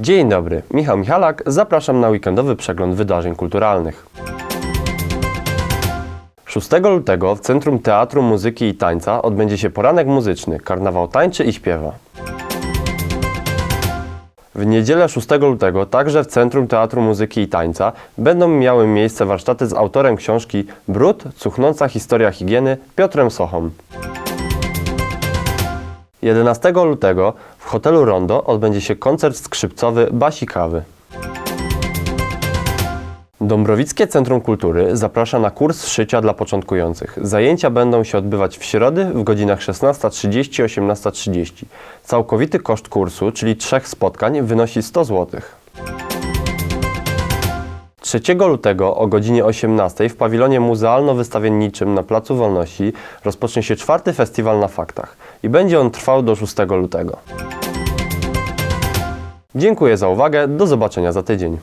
Dzień dobry, Michał Michalak, zapraszam na weekendowy przegląd wydarzeń kulturalnych. 6 lutego w Centrum Teatru, Muzyki i Tańca odbędzie się poranek muzyczny, karnawał tańczy i śpiewa. W niedzielę 6 lutego także w Centrum Teatru Muzyki i Tańca będą miały miejsce warsztaty z autorem książki Brud, cuchnąca historia higieny Piotrem Sochą. 11 lutego w hotelu Rondo odbędzie się koncert skrzypcowy Basi Kawy. Dąbrowickie Centrum Kultury zaprasza na kurs szycia dla początkujących. Zajęcia będą się odbywać w środy w godzinach 16.30 18.30. Całkowity koszt kursu, czyli trzech spotkań, wynosi 100 zł. 3 lutego o godzinie 18 w pawilonie muzealno-wystawienniczym na Placu Wolności rozpocznie się czwarty festiwal na faktach i będzie on trwał do 6 lutego. Dziękuję za uwagę, do zobaczenia za tydzień.